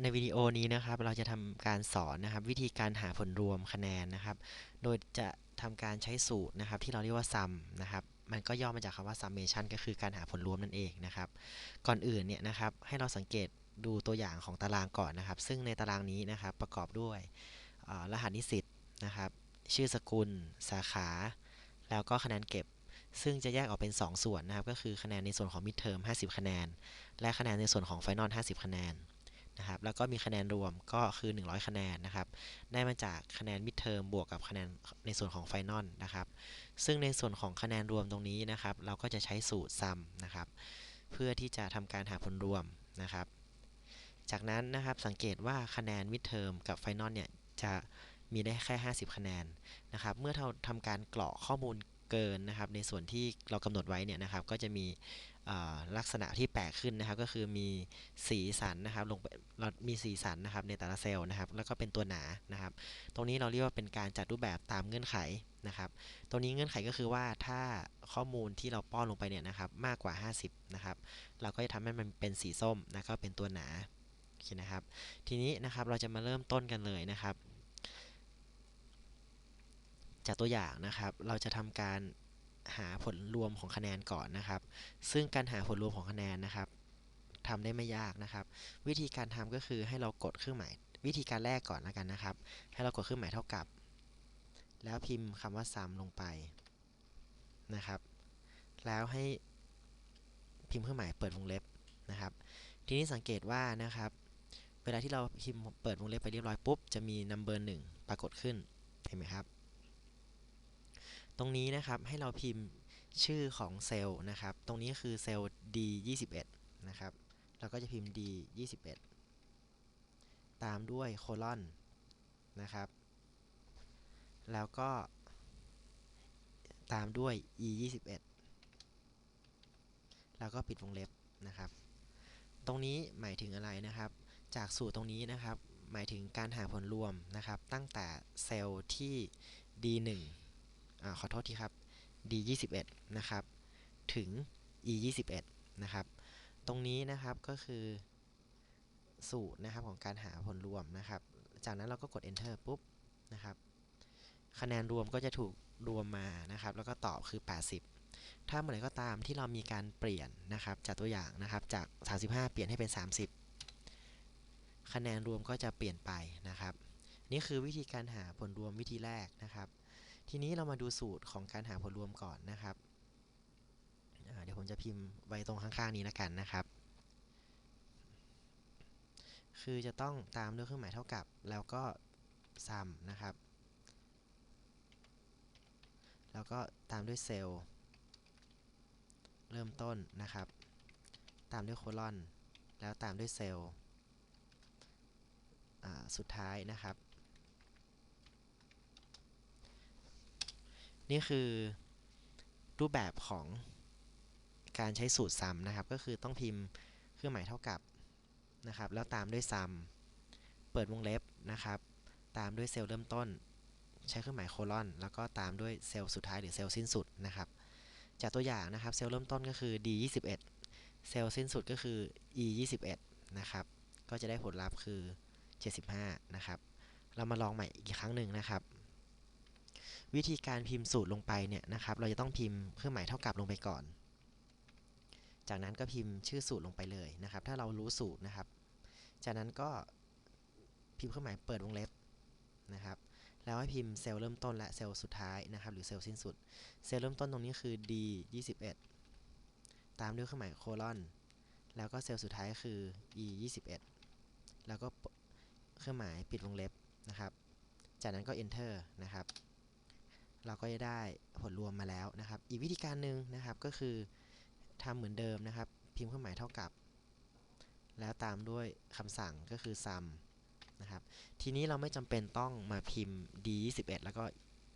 ในวิดีโอนี้นะครับเราจะทำการสอนนะครับ วิธีการหาผลรวมคะแนนนะครับ โดยจะทำการใช้สูตรนะครับ ที่เราเรียกว่า sum นะครับมันก็ย่อมาจากคำว่า summation ก็คือการหาผลรวมนั่นเองนะครับ ก่อนอื่นเนี่ยนะครับให้เราสังเกตดูตัวอย่างของตารางก่อนนะครับ ซึ่งในตารางนี้นะครับประกอบด้วยรหัสนิสิตนะครับ ชื่อสกุล สาขา แล้วก็คะแนนเก็บ ซึ่งจะแยกออกเป็น 2 ส่วนนะครับ ก็คือคะแนนในส่วนของ midterm 50 คะแนน และคะแนนในส่วนของ final 50 คะแนน นะครับแล้วก็มีคะแนนรวมก็คือ 100 คะแนนนะครับได้มาจากคะแนน midterm บวกกับคะแนนในส่วนของ final นะครับซึ่งในส่วนของคะแนนรวมตรงนี้นะครับเราก็จะใช้สูตร sum นะครับเพื่อที่จะทำการหาผลรวมนะครับจากนั้นนะครับสังเกตว่าคะแนน midterm กับ final เนี่ยจะมีได้แค่ 50 คะแนนนะครับเมื่อเราทำการกรอกข้อมูลเกินนะครับในส่วนที่เรากำหนดไว้เนี่ยนะครับก็จะมี ลักษณะที่แปลกขึ้นนะครับ ก็คือมีสีสันนะครับ ลงเรามีสีสันนะครับในแต่ละเซลล์นะครับ แล้วก็เป็นตัวหนานะครับ ตรงนี้เราเรียกว่าเป็นการจัดรูปแบบตามเงื่อนไขนะครับ ตรงนี้เงื่อนไขก็คือว่าถ้าข้อมูลที่เราป้อนลงไปเนี่ยนะครับ มากกว่า 50 นะครับ เราก็จะทำให้มันเป็นสีส้มนะก็เป็นตัวหนาโอเคนะครับ ทีนี้นะครับเราจะมาเริ่มต้นกันเลยนะครับ จากตัวอย่างนะครับ เราจะทำการ หาผลรวมของคะแนนก่อนนะครับ ซึ่งการหาผลรวมของคะแนนนะครับทำได้ไม่ยากนะครับ วิธีการทำก็คือให้เรากดเครื่องหมาย วิธีการแรกก่อนแล้วกันนะครับ ให้เรากดเครื่องหมายเท่ากับ แล้วพิมพ์คำว่า sum ลงไปนะครับ แล้วให้พิมพ์เครื่องหมายเปิดวงเล็บนะครับ ทีนี้สังเกตว่านะครับ เวลาที่เราพิมพ์เปิดวงเล็บไปเรียบร้อยปุ๊บจะมี number 1ปรากฏขึ้นเห็นไหมครับ ตรงนี้นะครับให้เราพิมพ์ชื่อของเซลล์นะครับ ตรงนี้คือเซลล์ D 21นะครับ เราก็จะพิมพ์ D 21ตามด้วยโคลอนนะครับ แล้วก็ตามด้วย e 21แล้วก็ปิดวงเล็บนะครับ ตรงนี้หมายถึงอะไรนะครับ จากสูตรตรงนี้นะครับ หมายถึงการหาผลรวมนะครับ ตั้งแต่เซลล์ที่ d 1 อขอโทษทีครับ d 21 นะครับ ถึง e 21 นะครับ ตรงนี้นะครับก็คือสูตรนะครับของการหาผลรวมนะครับ จากนั้นเราก็กด enter ปุ๊บนะครับ คะแนนรวมก็จะถูกรวมมานะครับ แล้วก็ตอบคือ 80 ถ้าเมื่อไหร่ก็ตามที่เรามีการเปลี่ยนนะครับ จากตัวอย่างนะครับ จาก 35 เปลี่ยนให้เป็น 30 คะแนนรวมก็จะเปลี่ยนไปนะครับ นี่คือวิธีการหาผลรวมวิธีแรกนะครับ ทีนี้เรามาดูสูตรของการหาผลรวมก่อนนะครับเดี๋ยวผมจะพิมพ์ไว้ตรงข้างๆนี้แล้วกันนะครับ คือจะต้องตามด้วยเครื่องหมายเท่ากับ แล้วก็ sum นะครับ แล้วก็ตามด้วยเซลล์เริ่มต้นนะครับ ตามด้วยโคลอน แล้วตามด้วยเซลล์สุดท้ายนะครับ นี่คือรูปแบบของการใช้สูตรซ้ำนะครับ ก็คือต้องพิมพ์เครื่องหมายเท่ากับนะครับ แล้วตามด้วยซ้ำเปิดวงเล็บนะครับ ตามด้วยเซลล์เริ่มต้น ใช้เครื่องหมายโคลอน แล้วก็ตามด้วยเซลล์สุดท้ายหรือเซลล์สิ้นสุดนะครับ จากตัวอย่างนะครับเซลล์เริ่มต้นก็คือ D 21เซลล์สิ้นสุดก็คือ E 21นะครับ ก็จะได้ผลลัพธ์คือ 75 นะครับ เรามาลองใหม่อีกครั้งหนึ่งนะครับ วิธีการพิมพ์สูตรลงไปเนี่ยนะครับเราจะต้องพิมพ์เครื่องหมายเท่ากับลงไปก่อน จากนั้นก็พิมพ์ชื่อสูตรลงไปเลยนะครับ ถ้าเรารู้สูตรนะครับ จากนั้นก็พิมพ์เครื่องหมายเปิดวงเล็บนะครับแล้วให้พิมพ์เซลล์เริ่มต้นและเซลล์สุดท้ายนะครับ หรือเซลล์สิ้นสุด เซลล์เริ่มต้นตรงนี้คือ D 21ตามด้วยเครื่องหมายโคลอนแล้วก็เซลล์สุดท้ายคือ E 21แล้วก็เครื่องหมายปิดวงเล็บนะครับ จากนั้นก็ enter นะครับ เราก็จะได้ผลรวมมาแล้วนะครับ อีกวิธีการหนึ่งนะครับก็คือทำเหมือนเดิมนะครับ พิมพ์เครื่องหมายเท่ากับ แล้วตามด้วยคำสั่งก็คือ sum นะครับ ทีนี้เราไม่จำเป็นต้องมาพิมพ์ d 21แล้วก็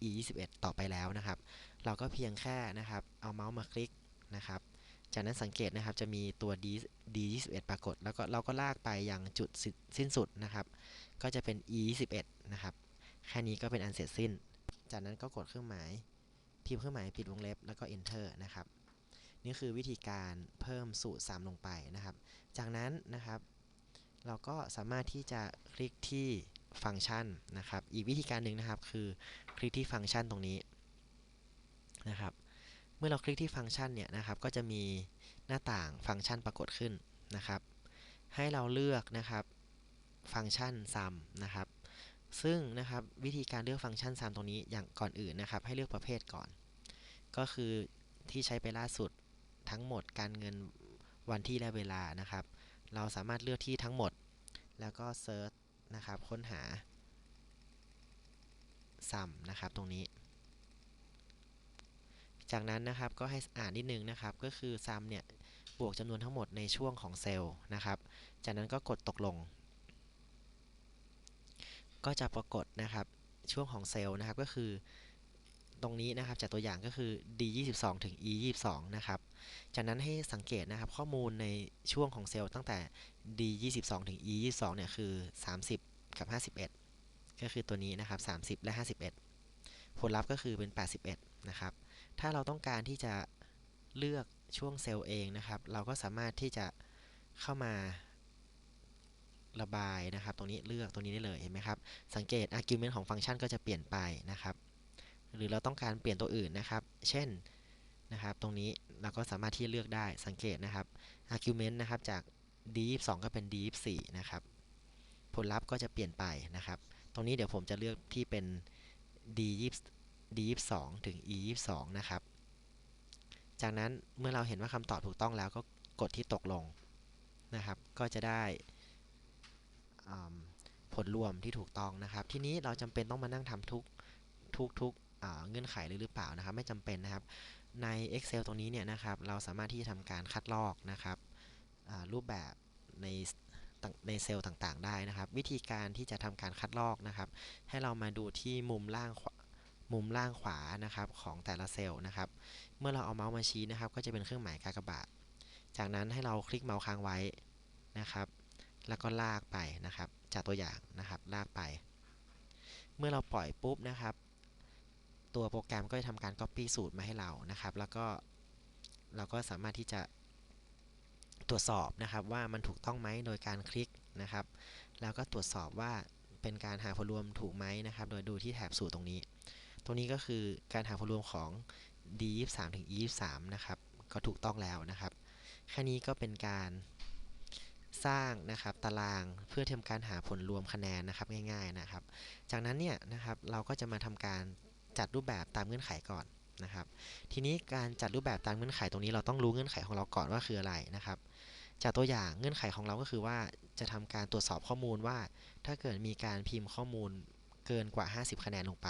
e 21ต่อไปแล้วนะครับ เราก็เพียงแค่นะครับ เอาเมาส์มาคลิกนะครับ จากนั้นสังเกตนะครับจะมีตัว d d 21ปรากฏ แล้วก็เราก็ลากไปยังจุดสิ้นสุดนะครับ ก็จะเป็น e 21นะครับ แค่นี้ก็เป็นอันเสร็จสิ้น จากนั้นก็กดเครื่องหมายพิมพ์เครื่องหมายปิดวงเล็บแล้วก็ enter นะครับ นี่คือวิธีการเพิ่มสูตรซ้ำลงไปนะครับ จากนั้นนะครับ เราก็สามารถที่จะคลิกที่ฟังก์ชันนะครับ อีกวิธีการหนึ่งนะครับ คือคลิกที่ฟังก์ชันตรงนี้นะครับ เมื่อเราคลิกที่ฟังก์ชันเนี่ยนะครับ ก็จะมีหน้าต่างฟังก์ชันปรากฏขึ้นนะครับ ให้เราเลือกนะครับ ฟังก์ชัน sum นะครับ ซึ่งนะครับวิธีการเลือกฟังก์ชัน sum ตรงนี้อย่างก่อนอื่นนะครับ ให้เลือกประเภทก่อน ก็คือที่ใช้ไปล่าสุดทั้งหมดการเงินวันที่และเวลานะครับ เราสามารถเลือกที่ทั้งหมด แล้วก็เซิร์ชนะครับค้นหา sum นะครับตรงนี้ จากนั้นนะครับก็ให้อ่านนิดนึงนะครับ ก็คือ sum เนี่ยบวกจำนวนทั้งหมดในช่วงของเซลล์นะครับ จากนั้นก็กดตกลง ก็จะปรากฏนะครับช่วงของเซลล์นะครับก็คือตรงนี้นะครับจากตัวอย่างก็คือ d 22ถึง e 22นะครับ จากนั้นให้สังเกตนะครับข้อมูลในช่วงของเซลล์ตั้งแต่ d 22ถึง e 22เนี่ยคือ 30 กับ 51 ก็คือตัวนี้นะครับ 30 และ 51 ผลลัพธ์ก็คือเป็น 81 นะครับ ถ้าเราต้องการที่จะเลือกช่วงเซลล์เองนะครับ เราก็สามารถที่จะเข้ามา ระบายนะครับ ตรงนี้เลือกตรงนี้ได้เลยเห็นไหมครับ สังเกต argument ของฟังก์ชันก็จะเปลี่ยนไปนะครับ หรือเราต้องการเปลี่ยนตัวอื่นนะครับ เช่นนะครับ ตรงนี้เราก็สามารถที่จะเลือกได้ สังเกตนะครับ argument นะครับจาก d 2ก็เป็น d 4นะครับ ผลลัพธ์ก็จะเปลี่ยนไปนะครับ ตรงนี้เดี๋ยวผมจะเลือกที่เป็น d 20 d 22ถึง e 22นะครับ จากนั้นเมื่อเราเห็นว่าคำตอบถูกต้องแล้วก็กดที่ตกลงนะครับ ก็จะได้ ผลรวมที่ถูกต้องนะครับ ทีนี้เราจำเป็นต้องมานั่งทำทุกทุกทุกเงื่อนไขหรือเปล่านะครับ ไม่จำเป็นนะครับ ใน Excel ตรงนี้เนี่ยนะครับ เราสามารถที่จะทำการคัดลอกนะครับรูปแบบในในเซลล์ต่างๆ ได้นะครับ วิธีการที่จะทำการคัดลอกนะครับ ให้เรามาดูที่มุมล่างมุมล่างขวานะครับของแต่ละเซลล์นะครับ เมื่อเราเอาเมาส์มาชี้นะครับ ก็จะเป็นเครื่องหมายกากบาท จากนั้นให้เราคลิกเมาส์ค้างไว้นะครับ แล้วก็ลากไปนะครับ จากตัวอย่างนะครับลากไป เมื่อเราปล่อยปุ๊บนะครับ ตัวโปรแกรมก็จะทำการ Copy สูตรมาให้เรานะครับ แล้วก็เราก็สามารถที่จะตรวจสอบนะครับว่ามันถูกต้องไหมโดยการคลิกนะครับ แล้วก็ตรวจสอบว่าเป็นการหาผลรวมถูกไหมนะครับ โดยดูที่แถบสูตรตรงนี้ ตรงนี้ก็คือการหาผลรวมของ d 23ถึง e 23นะครับ ก็ถูกต้องแล้วนะครับ แค่นี้ก็เป็นการ สร้างนะครับตารางเพื่อทำการหาผลรวมคะแนนนะครับง่ายๆนะครับ จากนั้นเนี่ยนะครับเราก็จะมาทำการจัดรูปแบบตามเงื่อนไขก่อนนะครับ ทีนี้การจัดรูปแบบตามเงื่อนไขตรงนี้เราต้องรู้เงื่อนไขของเราก่อนว่าคืออะไรนะครับ จากตัวอย่างเงื่อนไขของเราก็คือว่าจะทำการตรวจสอบข้อมูลว่า ถ้าเกิดมีการพิมพ์ข้อมูลเกินกว่า 50 คะแนนลงไป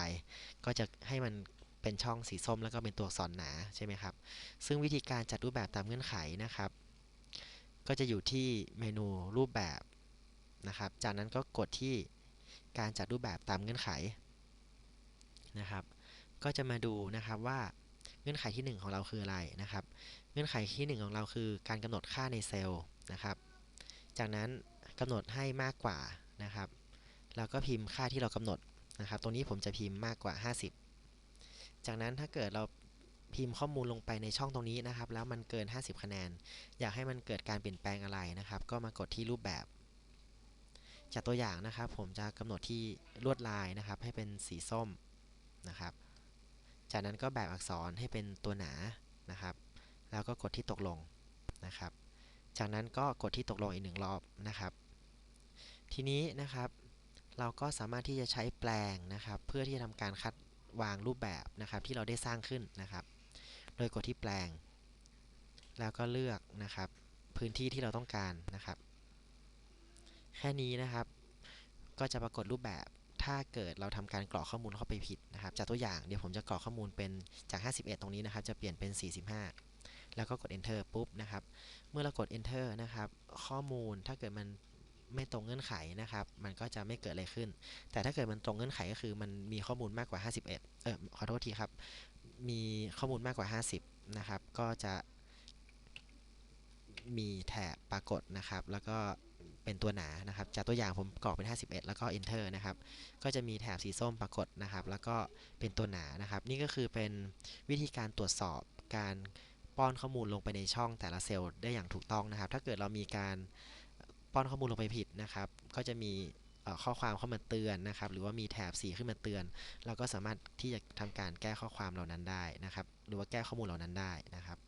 ก็จะให้มันเป็นช่องสีส้มแล้วก็เป็นตัวอักษรหนาใช่ไหมครับ ซึ่งวิธีการจัดรูปแบบตามเงื่อนไขนะครับ ก็จะอยู่ที่เมนูรูปแบบนะครับ จากนั้นก็กดที่การจัดรูปแบบตามเงื่อนไขนะครับ ก็จะมาดูนะครับว่าเงื่อนไขที่ 1 ของเราคืออะไรนะครับ เงื่อนไขที่ 1 ของเราคือการกำหนดค่าในเซลล์นะครับ จากนั้นกำหนดให้มากกว่านะครับแล้วก็พิมพ์ค่าที่เรากำหนดนะครับ ตรงนี้ผมจะพิมพ์มากกว่า 50 จากนั้นถ้าเกิดเรา พิมพ์ข้อมูลลงไปในช่องตรงนี้นะครับ แล้วมันเกิน 50 คะแนน อยากให้มันเกิดการเปลี่ยนแปลงอะไรนะครับ ก็มากดที่รูปแบบ จากตัวอย่างนะครับ ผมจะกำหนดที่ลวดลายนะครับ ให้เป็นสีส้มนะครับ จากนั้นก็แบบอักษรให้เป็นตัวหนานะครับ แล้วก็กดที่ตกลงนะครับ จากนั้นก็กดที่ตกลงอีกหนึ่งรอบนะครับ ทีนี้นะครับเราก็สามารถที่จะใช้แปลงนะครับ เพื่อที่จะทำการคัดวางรูปแบบนะครับ ที่เราได้สร้างขึ้นนะครับ โดยกดที่แปลง แล้วก็เลือกนะครับ พื้นที่ที่เราต้องการนะครับ แค่นี้นะครับ ก็จะปรากฏรูปแบบถ้าเกิดเราทำการกรอกข้อมูลเข้าไปผิดนะครับ จากตัวอย่างเดี๋ยวผมจะกรอกข้อมูลเป็นจาก 51 ตรงนี้นะครับ จะเปลี่ยนเป็น 45 แล้วก็กด enter ปุ๊บนะครับ เมื่อเรากด enter นะครับ ข้อมูลถ้าเกิดมันไม่ตรงเงื่อนไขนะครับ มันก็จะไม่เกิดอะไรขึ้น แต่ถ้าเกิดมันตรงเงื่อนไขก็คือมันมีข้อมูลมากกว่า 51 เออขอโทษทีครับ มีข้อมูลมากกว่า 50 นะครับ ก็จะมีแถบปรากฏนะครับ แล้วก็เป็นตัวหนานะครับ จากตัวอย่างผมกรอกเป็น 51 แล้วก็ enter นะครับ ก็จะมีแถบสีส้มปรากฏนะครับ แล้วก็เป็นตัวหนานะครับ นี่ก็คือเป็นวิธีการตรวจสอบการป้อนข้อมูลลงไปในช่องแต่ละเซลล์ได้อย่างถูกต้องนะครับ ถ้าเกิดเรามีการป้อนข้อมูลลงไปผิดนะครับ ก็จะมี ข้อความเข้ามาเตือนนะครับ หรือว่ามีแถบสีขึ้นมาเตือน เราก็สามารถที่จะทำการแก้ข้อความเหล่านั้นได้นะครับ หรือว่าแก้ข้อมูลเหล่านั้นได้นะครับ